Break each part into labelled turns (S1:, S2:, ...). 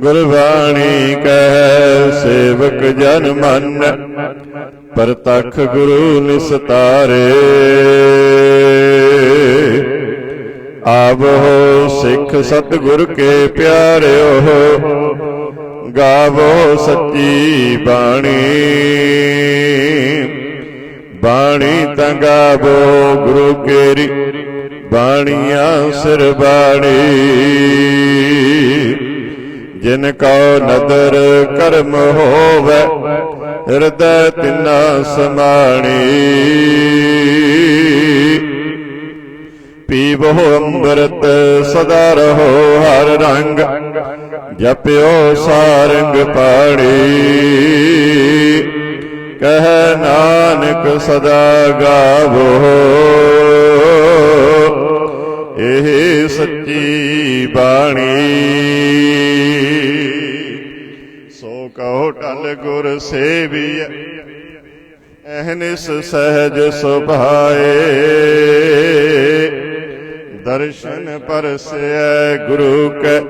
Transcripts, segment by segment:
S1: ਗੁਰਬਾਣੀ ਕਹਿ ਸੇਵਕ ਜਨ ਮਨ, ਪਰਤਖ ਗੁਰੂ ਨਿਸਤਾਰੇ। ਆਵੋ ਸਿੱਖ ਸਤਿਗੁਰ ਕੇ ਪਿਆਰਿਓ, ਗਾਵੋ ਸੱਚੀ ਬਾਣੀ। ਬਾਣੀ ਤਾਂ ਗਾਵੋ ਗੁਰੂ ਕੇਰੀ, ਬਾਣੀਆਂ ਸਿਰ ਬਾਣੀ। ਜਿਨ ਕੋ ਨਦਰ ਕਰਮ ਹੋਵੇ, ਹਿਰਦੈ ਤਿਨਾ ਸਮਾਣੀ। ਪੀਵੋ ਅੰਮ੍ਰਿਤ ਸਦਾ ਰਹੋ ਹਰ ਰੰਗ, ਜਪਿਓ ਸਾਰੰਗ ਪਾਣੀ। ਕਹਿ ਨਾਨਕ ਸਦਾ ਗਾਵੋ, ਇਹ ਸੱਚੀ ਬਾਣੀ। ਗੁਰ ਸੇਵੀਐ ਅਹਨਿਸ ਸਹਿਜ ਸੁਭਾਏ। ਦਰਸ਼ਨ ਪਰਸੈ ਗੁਰੂ ਕੈ,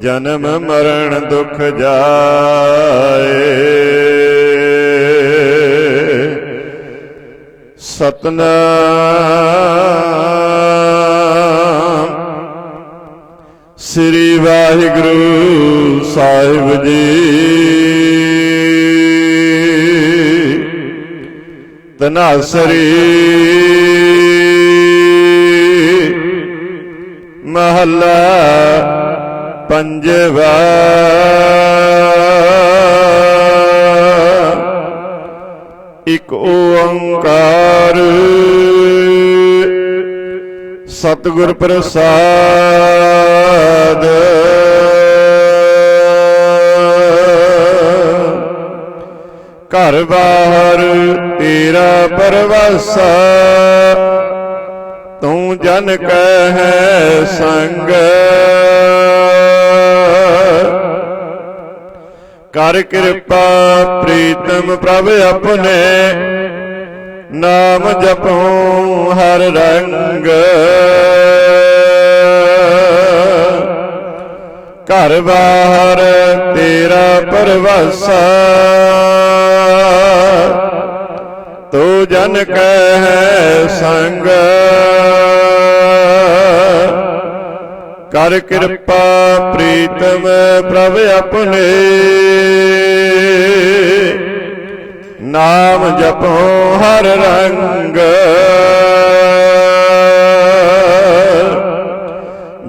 S1: ਜਨਮ ਮਰਨ ਦੁਖ ਜਾਏ। ਸਤਨਾਮ। ਸ੍ਰੀ ਵਾਹਿਗੁਰੂ ਸਾਹਿਬ ਜੀ। ਤਨਾਸਰੀ ਮਹੱਲਾ ਪੰਜਵਾ। ਇਕ ਓੰਕਾਰ। ਸਤਿਗੁਰ ਪ੍ਰਸਾਦ। ਘਰ ਬਾਹਰ ਤੇਰਾ ਪਰਵਾਸਾ। ਤੂੰ ਜਨ ਕਹਿ ਸੰਗ। ਕਰ ਕਿਰਪਾ ਪ੍ਰੀਤਮ ਪ੍ਰਭ ਆਪਣੇ। ਨਾਮ ਜਪਉ ਹਰ ਰੰਗ। ਘਰ ਬਾਹਰ ਤੇਰਾ ਪਰਵਾਸਾ। ਤੋ ਜਨ ਕਹਿ ਸੰਗ। ਕਰ ਕਿਰਪਾ ਪ੍ਰੀਤਮ ਪ੍ਰਭ ਆਪਣੇ। ਨਾਮ ਜਪੋ ਹਰ ਰੰਗ।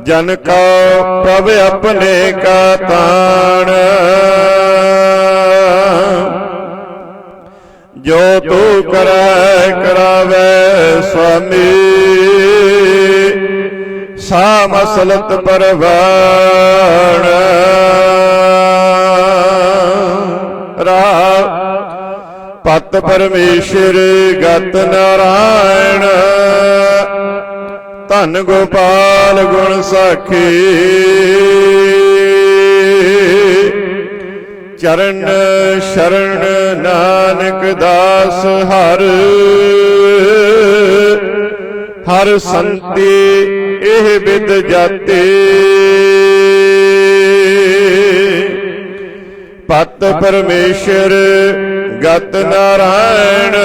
S1: ਜਨ ਕਾ ਪ੍ਰਭ ਆਪਣੇ ਕਾ ਤਾਣ। ਜੋ ਤੂੰ ਕਰੈ ਕਰਾਵੇ ਸੁਆਮੀ ਸਾ ਮਸਲਤ ਪਰਵਾਣ। ਰਾ ਪਤ ਪਰਮੇਸ਼ਰ ਗਤ ਨਾਰਾਇਣ। ਧੰਨ ਗੋਪਾਲ ਗੁਣ ਸਾਖੀ। ਚਰਨ ਸ਼ਰਨ ਨਾਨਕ ਦਾਸ ਹਰ। ਹਰ ਸੰਤੀ ਇਹ ਵਿਦ ਜਾਤੇ। ਪਤ ਪਰਮੇਸ਼ਰ ਗਤ ਨਾਰਾਇਣ,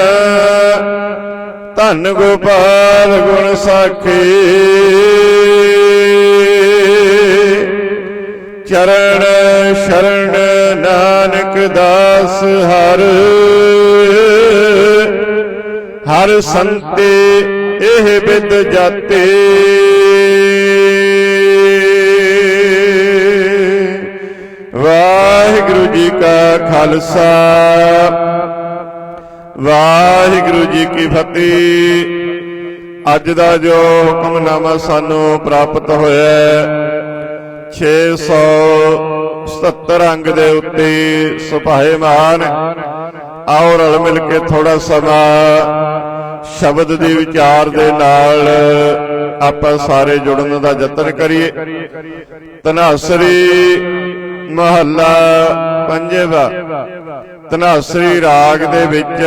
S1: ਧੰਨ ਗੋਪਾਲ ਗੁਣ ਸਾਖੀ। ਚਰਨ ਸ਼ਰਨ ਨਾਨਕ ਦਾਸ ਹਰ। ਹਰ ਸੰਤੇ ਇਹ ਬਿਦ ਜਾਤੇ। ਵਾਹਿਗੁਰੂ ਜੀ ਕਾ ਖਾਲਸਾ। ਵਾਹਿਗੁਰੂ ਜੀ ਕੀ ਫਤਿਹ। ਅੱਜ ਦਾ ਜੋ ਹੁਕਮਨਾਮਾ ਸਾਨੂੰ ਪ੍ਰਾਪਤ ਹੋਇਆ ਹੈ 697 177 ਅੰਗ ਦੇ ਉੱਤੇ ਸੁਭਾਏਮਾਨ ਆਓ ਰਲ ਮਿਲ ਕੇ ਥੋੜਾ ਸਮਾਂ ਸ਼ਬਦ ਦੇ ਵਿਚਾਰ ਦੇ ਨਾਲ ਆਪਾਂ ਸਾਰੇ ਜੁੜਨ ਦਾ ਯਤਨ ਕਰੀਏ। ਤਨਾਸਰੀ ਮਹੱਲਾ ਪੰਜਵਾ। ਤਨਾਸਰੀ ਰਾਗ ਦੇ ਵਿੱਚ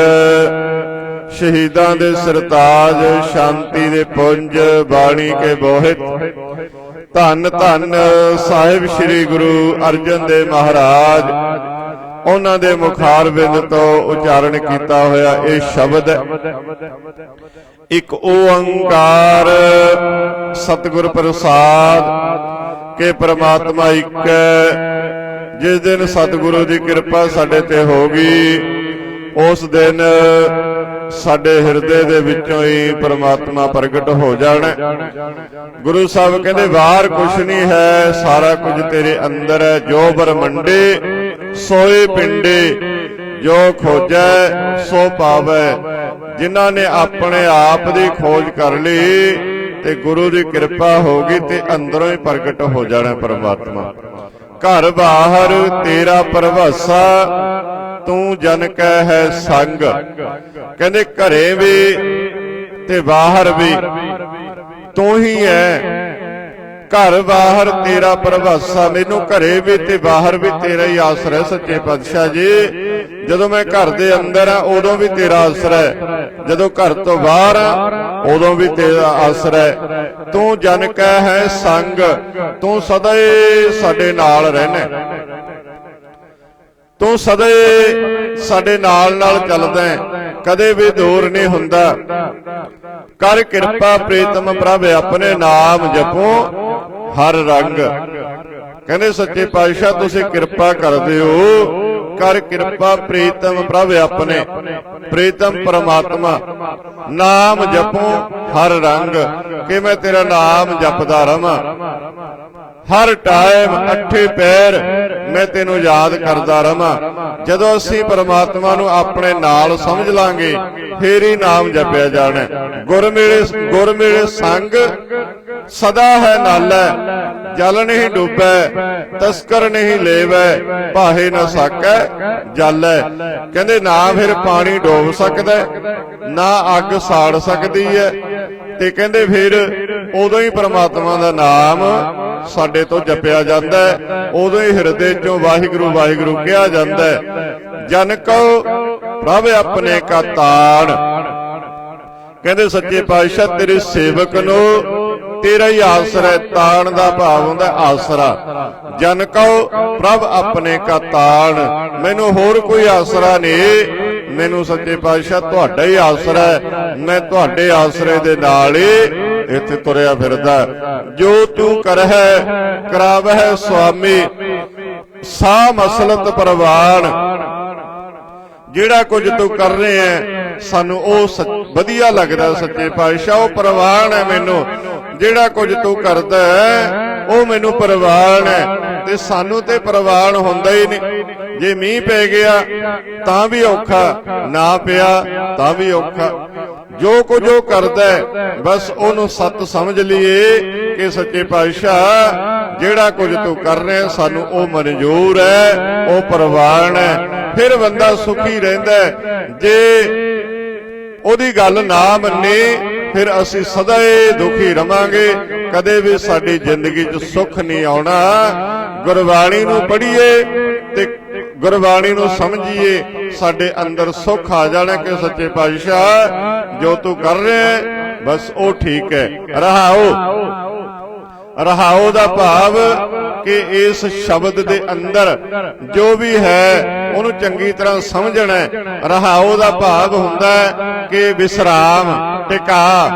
S1: ਸ਼ਹੀਦਾਂ ਦੇ ਸਰਤਾਜ, ਸ਼ਾਂਤੀ ਦੇ ਪੁੰਜ, ਬਾਣੀ ਕੇ ਬੋਹਿਤ। ਧੰਨ ਧੰਨ ਸਾਹਿਬ ਸ੍ਰੀ ਗੁਰੂ ਅਰਜਨ ਦੇਵ ਮਹਾਰਾਜ। ਉਹਨਾਂ ਦੇ ਮੁਖਾਰ ਬਿੰਦ ਤੋਂ ਉਚਾਰਨ ਕੀਤਾ ਹੋਇਆ ਇਹ ਸ਼ਬਦ। ਹੈ ਇੱਕ ਓੰਕਾਰ ਸਤਿਗੁਰ ਪ੍ਰਸਾਦ ਕਿ ਪ੍ਰਮਾਤਮਾ ਇੱਕ ਜਿਸ ਦਿਨ ਸਤਿਗੁਰੂ ਦੀ ਕਿਰਪਾ ਸਾਡੇ ਤੇ ਹੋ ਗਈ, ਉਸ ਦਿਨ ਸਾਡੇ ਹਿਰਦੇ ਦੇ ਵਿੱਚੋਂ ਹੀ ਪਰਮਾਤਮਾ ਪ੍ਰਗਟ ਹੋ ਜਾਣਾ। ਗੁਰੂ ਸਾਹਿਬ ਕਹਿੰਦੇ ਬਾਹਰ ਕੁਛ ਨਹੀਂ ਹੈ, ਸਾਰਾ ਕੁਝ ਤੇਰੇ ਅੰਦਰ ਹੈ। ਜੋ ਬਰਮੰਡੇ ਸੋਏ ਪਿੰਡੇ। ਜੋ ਖੋਜੈ, ਸੋ ਪਾਵੈ। ਜਿਨ੍ਹਾਂ ਨੇ ਆਪਣੇ ਆਪ ਦੀ ਖੋਜ ਕਰ ਲਈ ਤੇ ਗੁਰੂ ਦੀ ਕਿਰਪਾ ਹੋ ਗਈ ਤੇ ਅੰਦਰੋਂ ਹੀ ਪ੍ਰਗਟ ਹੋ ਜਾਣਾ ਪਰਮਾਤਮਾ। ਘਰ ਬਾਹਰ ਤੇਰਾ ਪਰਵਾਸਾ ਤੂੰ ਜਨ ਕੈ ਹੈ ਸੰਗ। ਕਹਿੰਦੇ ਘਰੇ ਵੀ ਤੇ ਬਾਹਰ ਵੀ। ਤੂੰ ਹੀ ਹੈ ਘਰ ਬਾਹਰ ਤੇਰਾ ਪ੍ਰਭਾਸਾ। ਮੈਨੂੰ ਘਰੇ ਵੀ ਤੇ ਬਾਹਰ ਵੀ ਤੇਰਾ ਹੀ ਆਸਰਾ ਸੱਚੇ ਪਾਤਸ਼ਾਹ ਜੀ। ਜਦੋਂ ਮੈਂ ਘਰ ਦੇ ਅੰਦਰ ਆ ਉਦੋਂ ਵੀ ਤੇਰਾ ਆਸਰਾ ਹੈ। ਜਦੋਂ ਘਰ ਤੋਂ ਬਾਹਰ ਆ ਉਦੋਂ ਵੀ ਤੇਰਾ ਆਸਰਾ ਹੈ। ਤੂੰ ਜਨ ਕੈ ਹੈ ਸੰਗ। ਤੂੰ ਸਦਾ ਸਾਡੇ ਨਾਲ ਰਹਿਣਾ ਤੂੰ ਸਦਾ ਸਾਡੇ ਨਾਲ ਨਾਲ ਚੱਲਦਾ ਕਦੇ ਵੀ ਦੂਰ ਨਹੀਂ ਹੁੰਦਾ। ਕਰ ਕਿਰਪਾ ਪ੍ਰੀਤਮ ਪ੍ਰਭ, ਆਪਣੇ ਨਾਮ ਜਪੋ ਹਰ ਰੰਗ। ਕਹਿੰਦੇ ਸੱਚੇ ਪਾਤਸ਼ਾਹ, ਤੁਸੀਂ ਕਿਰਪਾ ਕਰਦੇ ਹੋ। ਕਰ ਕਿਰਪਾ ਪ੍ਰੀਤਮ ਪ੍ਰਭ, ਆਪਣੇ ਪ੍ਰੀਤਮ ਪਰਮਾਤਮਾ। ਨਾਮ ਜਪੋ ਹਰ ਰੰਗ। ਕਿ ਮੈਂ ਤੇਰਾ ਨਾਮ ਜਪਦਾ ਰਵਾਂ? ਹਰ ਟਾਈਮ ਅੱਠੇ ਪੈਰ ਮੈਂ ਤੈਨੂੰ ਯਾਦ ਕਰਦਾ ਰਵਾਂ। ਜਦੋਂ ਅਸੀਂ ਪਰਮਾਤਮਾ ਨੂੰ ਆਪਣੇ ਨਾਲ ਸਮਝ ਲਾਂਗੇ ਫੇਰ ਹੀ ਨਾਮ ਜਪਿਆ ਜਾਣਾ। ਗੁਰ ਮਿਲੇ ਗੁਰ ਮਿਲੇ ਸੰਗ ਸਦਾ ਹੈ ਨਾਲੈ ਜਲ ਨਹੀਂ ਡੁੱਬੈ ਤਸਕਰ ਨਹੀਂ ਲੇਵੈ ਭਾਹੇ ਨਾ ਸਾਕੈ ਜਲੈ ਕਹਿੰਦੇ ਨਾ ਫਿਰ ਪਾਣੀ ਡੋਬ ਸਕਦਾ ਨਾ ਅੱਗ ਸਾੜ ਸਕਦੀ ਹੈ। ਤੇ ਕਹਿੰਦੇ ਫਿਰ ਉਦੋਂ ਹੀ ਪ੍ਰਮਾਤਮਾ ਦਾ ਨਾਮ ਸਾਡੇ ਤੋਂ ਜਪਿਆ ਜਾਂਦਾ ਹੈ। ਉਦੋਂ ਹੀ ਹਿਰਦੇ ਚੋਂ ਵਾਹਿਗੁਰੂ ਵਾਹਿਗੁਰੂ ਕਿਹਾ ਜਾਂਦਾ ਹੈ। ਜਨ ਕਉ ਪ੍ਰਭ ਆਪਣੇ ਕਾ ਤਾੜ ਕਹਿੰਦੇ ਸੱਚੇ ਪਾਤਸ਼ਾਹ, ਤੇਰੇ ਸੇਵਕ ਨੂੰ ਤੇਰਾ ਹੀ ਆਸਰਾ ਤਾਣ ਦਾ ਭਾਵ ਹੁੰਦਾ ਆਸਰਾ। ਜਨ ਕਉ ਪ੍ਰਭ ਆਪਣੇ ਕਾ ਤਾਣ। ਮੈਨੂੰ ਹੋਰ ਕੋਈ ਆਸਰਾ ਨਹੀਂ। ਮੈਨੂੰ ਸੱਚੇ ਪਾਤਸ਼ਾਹ, ਤੁਹਾਡਾ ਹੀ ਆਸਰਾ ਹੈ। ਮੈਂ ਤੁਹਾਡੇ ਆਸਰੇ ਦੇ ਨਾਲ ਹੀ ਇੱਥੇ ਤੁਰਿਆ ਫਿਰਦਾ। ਜੋ ਤੂੰ ਕਰਹਿ, ਕਰਾਵਹਿ ਸੁਆਮੀ। ਸਾ ਮਸਲਤ ਪ੍ਰਵਾਨ ਜਿਹੜਾ ਕੁਝ ਤੂੰ ਕਰ ਰਹੇ ਹੈ, ਸਾਨੂੰ ਉਹ ਵਧੀਆ ਲੱਗਦਾ ਸੱਚੇ ਪਾਤਸ਼ਾਹ, ਉਹ ਪ੍ਰਵਾਨ ਹੈ ਮੈਨੂੰ। ਜਿਹੜਾ ਕੁਝ ਤੂੰ ਕਰਦਾ ਹੈ, ਉਹ ਮੈਨੂੰ ਪ੍ਰਵਾਨ ਹੈ। ਤੇ ਸਾਨੂੰ ਤੇ ਪ੍ਰਵਾਨ ਹੁੰਦਾ ਹੀ ਨਹੀਂ। ਜੇ ਮੀਂਹ ਪੈ ਗਿਆ, ਤਾਂ ਵੀ ਔਖਾ। ਨਾ ਪਿਆ, ਤਾਂ ਵੀ ਔਖਾ। ਜੋ ਕੁਝ ਉਹ ਕਰਦਾ ਬਸ ਉਹਨੂੰ ਸੱਤ ਸਮਝ ਲਈਏ ਕਿ ਸੱਚੇ ਪਾਤਸ਼ਾਹ, ਜਿਹੜਾ ਕੁਝ ਤੂੰ ਕਰ ਰਿਹਾ, ਸਾਨੂੰ ਉਹ ਮਨਜ਼ੂਰ ਹੈ, ਉਹ ਪ੍ਰਵਾਨ ਹੈ। ਫਿਰ ਬੰਦਾ ਸੁਖੀ ਰਹਿੰਦਾ ਜੇ ਉਹਦੀ ਗੱਲ ਨਾ ਮੰਨੇ, ਫਿਰ ਅਸੀਂ ਸਦਾ ਹੀ ਦੁਖੀ ਰਵਾਂਗੇ। ਕਦੇ ਵੀ ਸਾਡੀ ਜ਼ਿੰਦਗੀ 'ਚ ਸੁੱਖ ਨਹੀਂ ਆਉਣਾ। ਗੁਰਬਾਣੀ ਨੂੰ ਪੜ੍ਹੀਏ ਤੇ ਗੁਰਬਾਣੀ ਨੂੰ ਸਮਝੀਏ ਸਾਡੇ ਅੰਦਰ ਸੁੱਖ ਆ ਜਾਣਾ ਕਿ ਸੱਚੇ ਪਾਤਸ਼ਾਹ ਜੋ ਤੂੰ ਕਰ ਰਿਹਾ ਬਸ ਉਹ ਠੀਕ ਹੈ। ਰਹਾਓ। ਰਹਾਓ ਦਾ ਭਾਵ ਕਿ ਇਸ ਸ਼ਬਦ ਦੇ ਅੰਦਰ ਜੋ ਵੀ ਹੈ ਉਹਨੂੰ ਚੰਗੀ ਤਰ੍ਹਾਂ ਸਮਝਣਾ ਰਹਾਓ ਦਾ ਭਾਵ ਹੁੰਦਾ ਹੈ ਕਿ ਵਿਸਰਾਮ ਟਿਕਾ।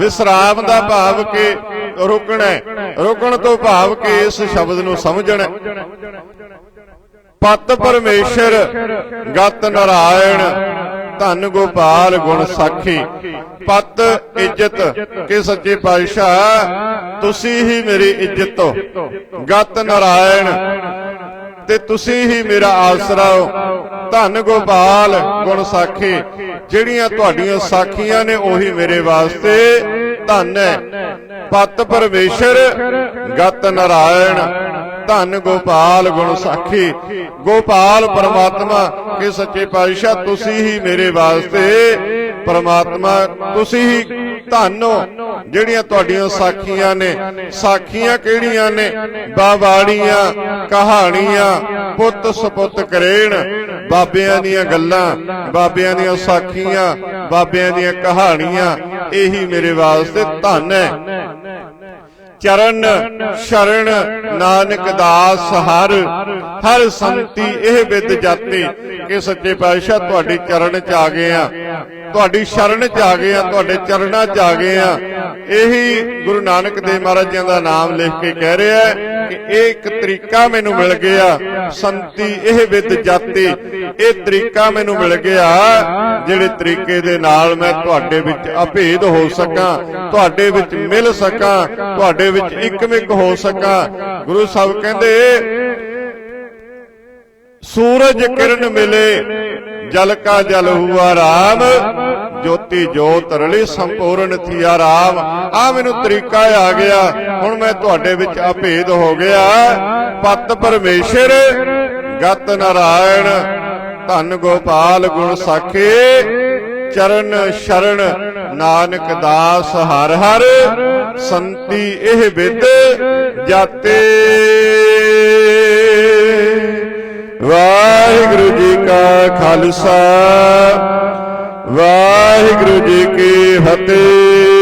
S1: ਵਿਸਰਾਮ ਦਾ ਭਾਵ ਕਿ ਰੁਕਣਾ। ਰੁਕਣ ਤੋਂ ਭਾਵ ਕਿ ਇਸ ਸ਼ਬਦ ਨੂੰ ਸਮਝਣਾ। ਪਤ ਪਰਮੇਸ਼ਰ, ਗਤ ਨਰਾਇਣ, ਧੰਨ ਗੋਪਾਲ ਗੁਣ ਸਾਖੀ। ਪਤ, ਇੱਜ਼ਤ ਕਿ ਸੱਚੇ ਪਾਤਸ਼ਾਹ ਤੁਸੀਂ ਹੀ ਮੇਰੀ ਇੱਜ਼ਤ ਹੋ। ਗਤ ਨਰਾਇਣ, ਤੇ ਤੁਸੀਂ ਹੀ ਮੇਰਾ ਆਸਰਾ ਹੋ। ਧੰਨ ਗੋਪਾਲ ਗੁਣ ਸਾਖੀ, ਜਿਹੜੀਆਂ ਤੁਹਾਡੀਆਂ ਸਾਖੀਆਂ ਨੇ ਉਹੀ ਮੇਰੇ ਵਾਸਤੇ ਧੰਨ ਹੈ। ਪਤ ਪਰਮੇਸ਼ਰ, ਗਤ ਨਰਾਇਣ ਧੰਨ ਗੋਪਾਲ ਗੁਣ ਸਾਖੀ। ਗੋਪਾਲ ਪਰਮਾਤਮਾ ਕਿ ਸੱਚੇ ਪਾਤਸ਼ਾਹ ਤੁਸੀਂ ਹੀ ਮੇਰੇ ਵਾਸਤੇ ਪਰਮਾਤਮਾ ਤੁਸੀਂ ਹੀ ਧੰਨ ਜਿਹੜੀਆਂ ਤੁਹਾਡੀਆਂ ਸਾਖੀਆਂ ਨੇ ਸਾਖੀਆਂ ਕਿਹੜੀਆਂ ਨੇ? ਬਾਵਾੜੀਆਂ ਕਹਾਣੀਆਂ ਪੁੱਤ ਸਪੁੱਤ ਕਰੇਣ ਬਾਬਿਆਂ ਦੀਆਂ ਗੱਲਾਂ ਬਾਬਿਆਂ ਦੀਆਂ ਸਾਖੀਆਂ ਬਾਬਿਆਂ ਦੀਆਂ ਕਹਾਣੀਆਂ ਇਹੀ ਮੇਰੇ ਵਾਸਤੇ ਧੰਨ ਹੈ। ਚਰਨ ਸ਼ਰਣ ਨਾਨਕ ਦਾਸ ਹਰ ਹਰ ਸੰਤੀ ਇਹ ਵਿਦ ਜਾਤੀ। ਕਿ ਸੱਚੇ ਪਾਤਸ਼ਾਹ ਤੁਹਾਡੀ ਚਰਨ ਚ ਆ ਗਏ ਆ। ਤੁਹਾਡੀ ਸ਼ਰਨ ਚ ਆ ਗਏ ਆ, ਤੁਹਾਡੇ ਚਰਨਾਂ ਚ ਆ ਗਏ ਆ। ਇਹੀ ਗੁਰੂ ਨਾਨਕ ਦੇਵ ਮਹਾਰਾਜ ਜੀ ਦਾ ਨਾਮ ਲਿਖ ਕੇ ਕਹਿ ਰਿਹਾ ਹੈ। ਕਿ ਇਹ ਇੱਕ ਤਰੀਕਾ ਮੈਨੂੰ ਮਿਲ ਗਿਆ। ਸੰਤੀ ਇਹ ਵਿਦ ਜਾਤੀ। ਇਹ ਤਰੀਕਾ ਮੈਨੂੰ ਮਿਲ ਗਿਆ ਜਿਹੜੇ ਤਰੀਕੇ ਦੇ ਨਾਲ ਮੈਂ ਤੁਹਾਡੇ ਵਿੱਚ ਅਭੇਦ ਹੋ ਸਕਾਂ, ਤੁਹਾਡੇ ਵਿੱਚ ਮਿਲ ਸਕਾਂ, ਤੁਹਾਡੇ ਵਿੱਚ ਇੱਕਮਿਕ ਹੋ ਸਕਾਂ। ਗੁਰੂ ਸਾਹਿਬ ਕਹਿੰਦੇ, ਸੂਰਜ ਕਿਰਨ ਮਿਲੇ, ਜਲ ਕਾ ਜਲ ਹੁਆ ਰਾਮ ਜੋਤੀ ਜੋਤ ਰਲੀ ਸੰਪੂਰਨ ਥੀਆ ਰਾਮ। ਆ ਮੈਨੂੰ ਤਰੀਕਾ ਆ ਗਿਆ। ਹੁਣ ਮੈਂ ਤੁਹਾਡੇ ਵਿੱਚ ਅਭੇਦ ਹੋ ਗਿਆ। ਪਤ ਪਰਮੇਸ਼ਰ, ਗਤ ਨਾਰਾਇਣ, ਧੰਨ ਗੋਪਾਲ ਗੁਣ ਸਾਖੇ, ਚਰਨ ਸ਼ਰਨ ਨਾਨਕ ਦਾਸ ਹਰ ਹਰ, ਸੰਤੀ ਇਹ ਵਿਦ ਜਾਤੇ। ਵਾਹਿਗੁਰੂ ਜੀ ਕਾ ਖਾਲਸਾ। ਵਾਹਿਗੁਰੂ ਜੀ ਕੀ ਫਤਿਹ।